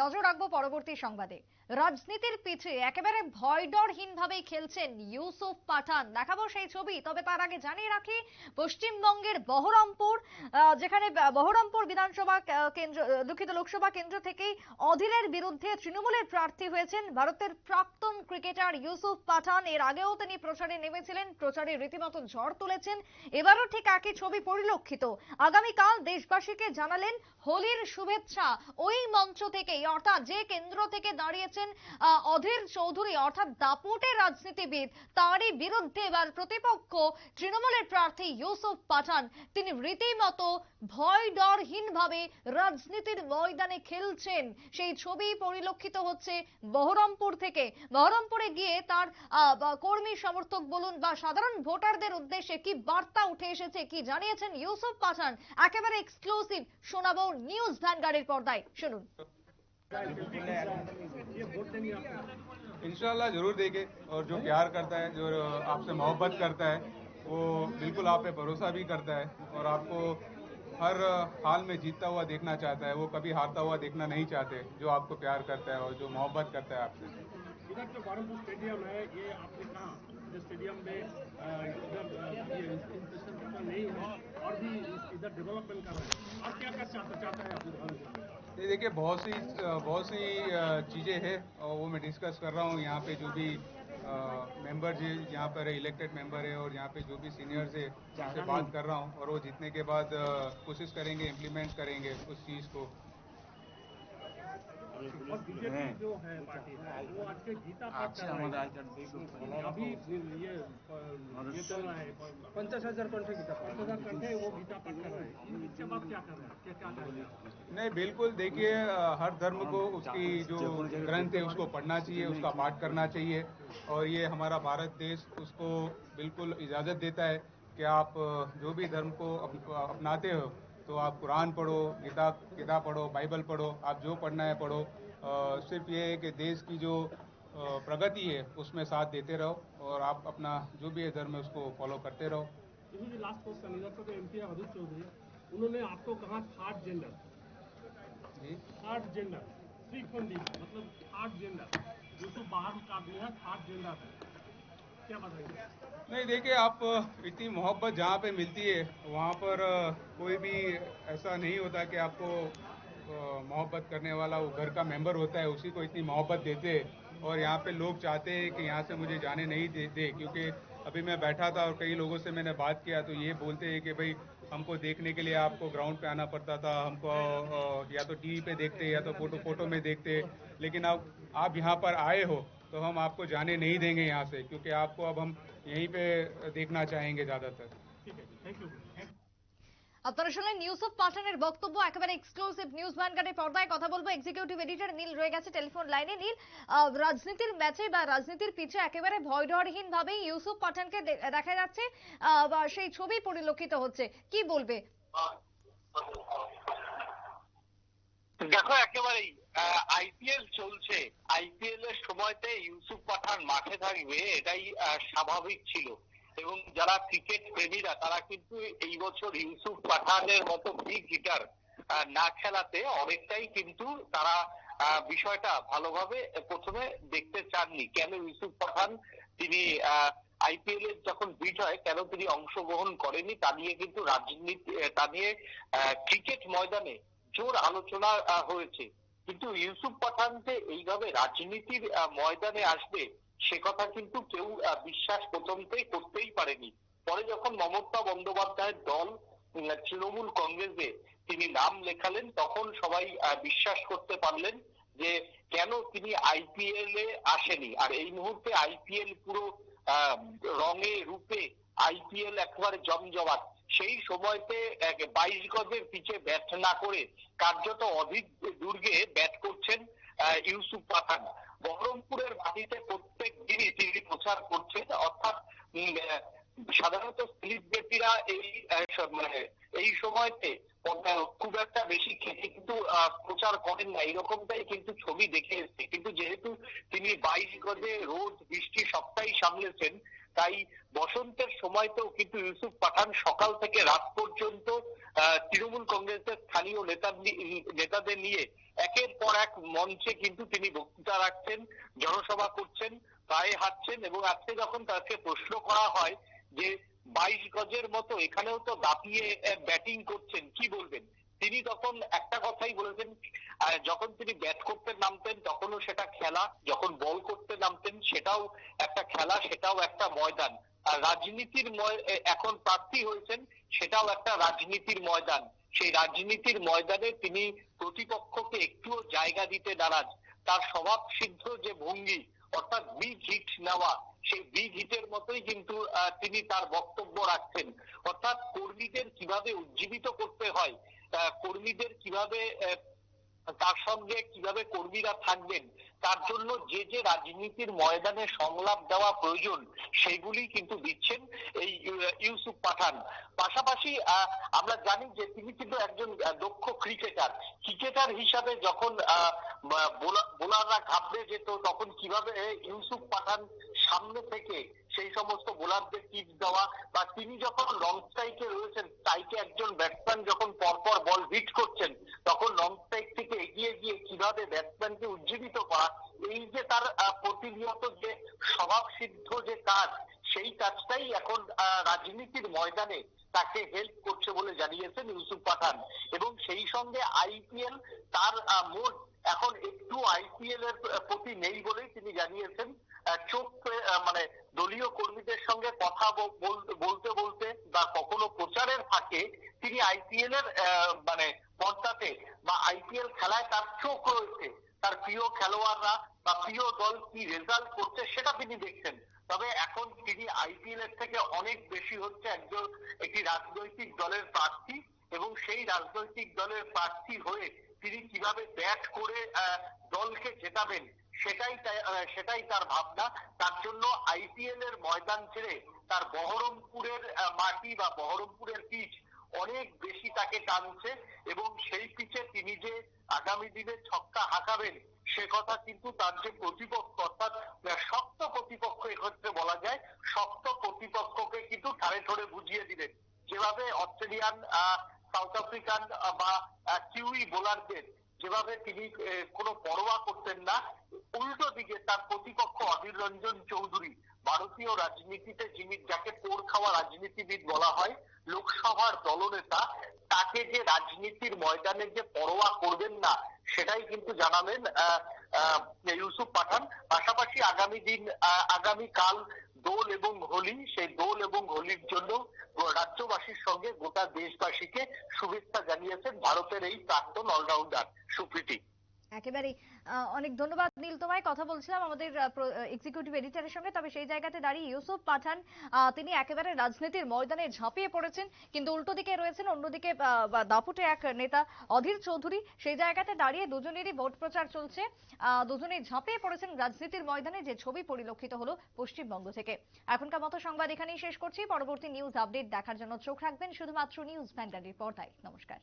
নজর রাখব পরবর্তী সংবাদে। রাজনীতির পিছে একেবারে ভয়ডরহীন ভাবেই খেলছেন ইউসুফ পাঠান। দেখাবো সেই ছবি, তবে তার আগে জানিয়ে রাখি, পশ্চিমবঙ্গের বহরমপুর যেখানে বহরমপুর বিধানসভা কেন্দ্র, দুঃখিত লোকসভা কেন্দ্র থেকেই অধীরের বিরুদ্ধে তৃণমূলের প্রার্থী হয়েছেন ভারতের প্রাক্তন ক্রিকেটার ইউসুফ পাঠান। এর আগেও তিনি প্রচারে নেমেছিলেন, প্রচারে রীতিমতো ঝড় তুলেছেন। এবারও ঠিক একই ছবি পরিলক্ষিত। আগামীকাল দেশবাসীকে জানালেন হোলির শুভেচ্ছা। ওই মঞ্চ থেকেই অর্থাৎ যে কেন্দ্র থেকে দাঁড়িয়েছেন অধীর চৌধুরী, অর্থাৎ দাপুটের রাজনীতিবিদ, তারই বিরুদ্ধে এবার প্রতিপক্ষ তৃণমূলের প্রার্থী ইউসুফ পাঠান। তিনি রীতিমতো ভয় ডরহীন ভাবে রাজনীতির ময়দানে খেলছেন। সেই ছবি পরিলক্ষিত হচ্ছে বহরমপুর থেকে। বহরমপুরে গিয়ে তার কর্মী সমর্থক বলুন বা সাধারণ ভোটারদের উদ্দেশ্যে কি বার্তা উঠে এসেছে, কি জানিয়েছেন ইউসুফ পাঠান? একেবারে এক্সক্লুসিভ শোনাবো নিউজ ভ্যানগার্ডের পর্দায়। শুনুন। इंशाल्लाह ज़रूर देंगे और जो प्यार करता है, जो आपसे मोहब्बत करता है, वो बिल्कुल आप पे भरोसा भी करता है और आपको हर हाल में जीतता हुआ देखना चाहता है, वो कभी हारता हुआ देखना नहीं चाहते, जो आपको प्यार करता है और जो मोहब्बत करता है आपसे। इधर जो बरमपुर स्टेडियम है, ये आपने कहा जो स्टेडियम में इधर नहीं और भी इधर डेवलपमेंट कर रहे हैं। और क्या क्या चाहता है ये देखिए बहुत सी बहुत सी चीज़ें हैं और वो मैं डिस्कस कर रहा हूँ। यहाँ पे जो भी मेंबर जी यहाँ पर इलेक्टेड मेंबर है और यहाँ पे जो भी सीनियर्स है उनसे बात कर रहा हूँ और वो जीतने के बाद कोशिश करेंगे इम्प्लीमेंट करेंगे उस चीज़ को। हज़ार कंठे नहीं, बिल्कुल, देखिए हर धर्म को उसकी जो ग्रंथ है, उसको पढ़ना चाहिए, उसका पाठ करना चाहिए, और ये हमारा भारत देश उसको बिल्कुल इजाज़त देता है कि आप जो भी धर्म को अपनाते हो तो आप कुरान पढ़ो गीता गीता पढ़ो बाइबल पढ़ो आप जो पढ़ना है पढ़ो। अ, सिर्फ़ ये है कि देश की जो प्रगति है उसमें साथ देते रहो और आप अपना जो भी है धर्म है उसको फॉलो करते रहो। लास्ट क्वेश्चन इधर से एम पी अवधूत चौधरी उन्होंने आपको कहा थर्ड जेंडर जी। थर्ड जेंडर मतलब थर्ड जेंडर यूसुफ बाहर का आदमी है थर्ड जेंडर है नहीं देखिए आप इतनी मोहब्बत जहाँ पे मिलती है वहाँ पर कोई भी ऐसा नहीं होता कि आपको मोहब्बत करने वाला वो घर का मेंबर होता है उसी को इतनी मोहब्बत देते हैं। और यहाँ पे लोग चाहते हैं कि यहाँ से मुझे जाने नहीं दे, दे क्योंकि अभी मैं बैठा था और कई लोगों से मैंने बात किया तो ये बोलते हैं कि भाई हमको देखने के लिए आपको ग्राउंड पे आना पड़ता था हमको या तो टीवी पे देखते या तो फ़ोटो फ़ोटो में देखते लेकिन अब आप यहाँ पर आए हो तो हम आपको जाने नहीं देंगे यहाँ से क्योंकि आपको अब हम यहीं पे देखना चाहेंगे ज़्यादातर ठीक है थैंक यू আপনারা শুনলেন ইউসুফ পাঠানের বক্তব্য একেবারে এক্সক্লুসিভ নিউজ ভ্যানগার্ডের পর্দায় কথা বলবো এক্সিকিউটিভ এডিটর নীল রয়ে গেছে টেলিফোন লাইনে নীল আহ, রাজনীতির ম্যাচে বা রাজনীতির পিছে একেবারে ভয়ডরহীন ভাবে ইউসুফ পাঠানকে দে- দেখা যাচ্ছে আহ, বা সেই ছবি পরিলক্ষিত হচ্ছে কি বলবে দেখো, একেবারেই আইপিএল চলছে। আইপিএল এর সময়তে ইউসুফ পাঠান মাঠে থাকবে, এটাই স্বাভাবিক ছিল। এবং যারা ক্রিকেট প্রেমীরা, তারা কিন্তু এই বছর ইউসুফ পাঠানের মতো বিগ হিটার না খেলাতে অনেকটাই কিন্তু তারা বিষয়টা ভালোভাবে প্রথমে দেখতে চাননি। কেন ইউসুফ পাঠান তিনি আইপিএল এর যখন বিট হয়, কেন তিনি অংশগ্রহণ করেনি, তা নিয়ে কিন্তু রাজনীতি তা নিয়ে ক্রিকেট ময়দানে জোর আলোচনা হয়েছে। কিন্তু ইউসুফ পাঠান যে এইভাবে রাজনীতির ময়দানে আসবে, সে কথা কিন্তু কেউ বিশ্বাস প্রথমতেই করতেই পারেনি। পরে যখন মমতা বন্দ্যোপাধ্যায়ের দল তৃণমূল কংগ্রেসে তিনি নাম লেখালেন, তখন সবাই বিশ্বাস করতে পারলেন যে কেন তিনি আইপিএল এ আসেনি। আর এই মুহূর্তে আইপিএল পুরো রঙে, রূপে আইপিএল একেবারে জমজমাট। সেই সময়তে বাইশ গজের পিছে ব্যাট না করে কার্যত অধিক দুর্গে ব্যাট করছেন ইউসুফ পাঠান। বহরমপুরের মাটিতে প্রত্যেক দিনই তিনি প্রচার করছেন, অর্থাৎ সাধারণত সেলিব্রিটিরা এই মানে এই সময়তে খুব একটা বেশি খেতে কিন্তু প্রচার করেন না। এরকমটাই কিন্তু ছবি দেখে এসছে। কিন্তু যেহেতু তিনি বাইশ গজে রোদ বৃষ্টি সবটাই সামলেছেন তাই বসন্তের সময়তেও কিন্তু ইউসুফ পাঠান সকাল থেকে রাত পর্যন্ত তৃণমূল কংগ্রেসের স্থানীয় নেতা নেতাদের নিয়ে একের পর এক মঞ্চে কিন্তু তিনি বক্তৃতা রাখছেন, জনসভা করছেন, পায়ে হাঁটছেন এবং আজকে যখন তাকে প্রশ্ন করা হয় যে বাইশ গজের মতো এখানেও তো দাপিয়ে ব্যাটিং করছেন, কি বলবেন? তিনি তখন একটা কথাই বলেছেন যখন তিনি ব্যাট করতে নামতেন, তখনও সেটা খেলা, যখন বল করতে নামতেন, সেটাও একটা খেলা, সেটাও একটা ময়দান। আর রাজনীতির এখন প্রার্থী হয়েছেন, সেটাও একটা রাজনীতির ময়দান। সেই রাজনীতির ময়দানে তিনি প্রতিপক্ষকে একটুও জায়গা দিতে নারাজ। তার স্বভাব সিদ্ধ যে ভঙ্গি, অর্থাৎ বিগ হিট নেওয়া, সেই বিগ হিটের মতোই কিন্তু তিনি তার বক্তব্য রাখছেন। অর্থাৎ কর্মীদের কীভাবে উজ্জীবিত করতে হয় কর্মীদের কীভাবে তার সঙ্গে কীভাবে কর্মীরা থাকবেন, তার জন্য যে যে রাজনীতির ময়দানে সংলাপ দেওয়া প্রয়োজন, সেগুলি কিন্তু দিচ্ছেন এই ইউসুফ পাঠান। পাশাপাশি আমরা জানি যে তিনি কিন্তু একজন দক্ষ ক্রিকেটার। ক্রিকেটার হিসাবে যখন বোলাররা ঘাবড়ে যেত, তখন কীভাবে ইউসুফ পাঠান সামনে থেকে সেই সমস্ত বোলারদের টিপস দেওয়া বা তিনি যখন লং স্ট্রাইকে রয়েছেন স্ট্রাইকে একজন ব্যাটসম্যান যখন পরপর বল হিট করছেন, তখন লং স্ট্রাইক থেকে এগিয়ে গিয়ে কীভাবে ব্যাটসম্যানকে উজ্জীবিত করা, এই যে তার প্রতিনিয়ত যে স্বভাব সিদ্ধ যে কাজ, সেই কাজটাই এখন রাজনীতির ময়দানে তাকে হেল্প করছে বলে জানিয়েছেন ইউসুফ পাঠান। এবং সেই সঙ্গে আইপিএল তার মোট এখন একটু আইপিএল এর প্রতি নেই বলেই তিনি জানিয়েছেন। চোখ মানে দলীয় কর্মীদের সঙ্গে কথা বল- বল- বলতে বলতে বা কখনো প্রচারের ফাঁকে তিনি আইপিএল এর মানে পর্দাতে বা আইপিএল খেলায় তার চোখ রয়েছে। তার প্রিয় খেলোয়াড়রা বা প্রিয় দল কি রেজাল্ট করছে সেটা তিনি দেখছেন। তবে এখন তিনি আইপিএল এর থেকে অনেক বেশি হচ্ছে একজন, একটি রাজনৈতিক দলের প্রার্থী এবং সেই রাজনৈতিক দলের প্রার্থী হয়ে তিনি কীভাবে ব্যাট করে দলকে জেতাবেন, সেটাই সেটাই তার ভাবনা। তার জন্য আইপিএল এর ময়দান ছেড়ে তার বহরমপুরের মাটি বা বহরমপুরের পিচ অনেক বেশি তাকে টানছে এবং সেই পিচে তিনি যে আগামী দিনে ছক্কা হাঁকাবেন, সে কথা কিন্তু তার যে প্রতিপক্ষ, অর্থাৎ শক্ত প্রতিপক্ষ এক্ষেত্রে বলা যায়, শক্ত প্রতিপক্ষকে কিন্তু ঠারে ঠোড়ে বুঝিয়ে দিলেন। যেভাবে অস্ট্রেলিয়ান সাউথ আফ্রিকান বা বোলারদের যেভাবে তিনি কোন পরোয়া করতেন না, উল্টো দিকে তার প্রতিপক্ষ অধীর রঞ্জন চৌধুরী, ভারতীয় রাজনীতিতে যিনি যাকে পোর খাওয়া রাজনীতিবিদ বলা হয়, লোকসভার দলনেতা, তাকে যে রাজনীতির ময়দানে যে পরোয়া করবেন না, সেটাই কিন্তু জানালেন ইউসুফ পাঠান। পাশাপাশি আগামী দিন আহ, আগামী কাল দোল এবং হোলি সেই দোল এবং হোলির জন্য রাজ্যবাসীর সঙ্গে গোটা দেশবাসীকে শুভেচ্ছা জানিয়েছেন ভারতের এই প্রাক্তন অলরাউন্ডার সুপ্রীতি। একেবারে অনেক ধন্যবাদ নীল তোমায়। কথা বলছিলাম আমাদের এক্সিকিউটিভ এডিটরের সঙ্গে। তবে সেই জায়গাতে দাঁড়িয়ে ইউসুফ পাঠান তিনি একেবারে রাজনীতির ময়দানে ঝাঁপিয়ে পড়েছেন। কিন্তু উল্টো দিকে রয়েছেন, অন্যদিকে দাপুটে এক নেতা অধীর চৌধুরী। সেই জায়গাতে দাঁড়িয়ে দুজনেরই ভোট প্রচার চলছে। দুজনেই ঝাঁপিয়ে পড়েছেন রাজনীতির ময়দানে যে ছবি পরিলক্ষিত হলো পশ্চিমবঙ্গ থেকে। এখনকার মতো সংবাদ এখানেই শেষ করছি। পরবর্তী নিউজ আপডেট দেখার জন্য চোখ রাখবেন শুধুমাত্র নিউজ ভ্যানগার্ডের পর্দায় নমস্কার।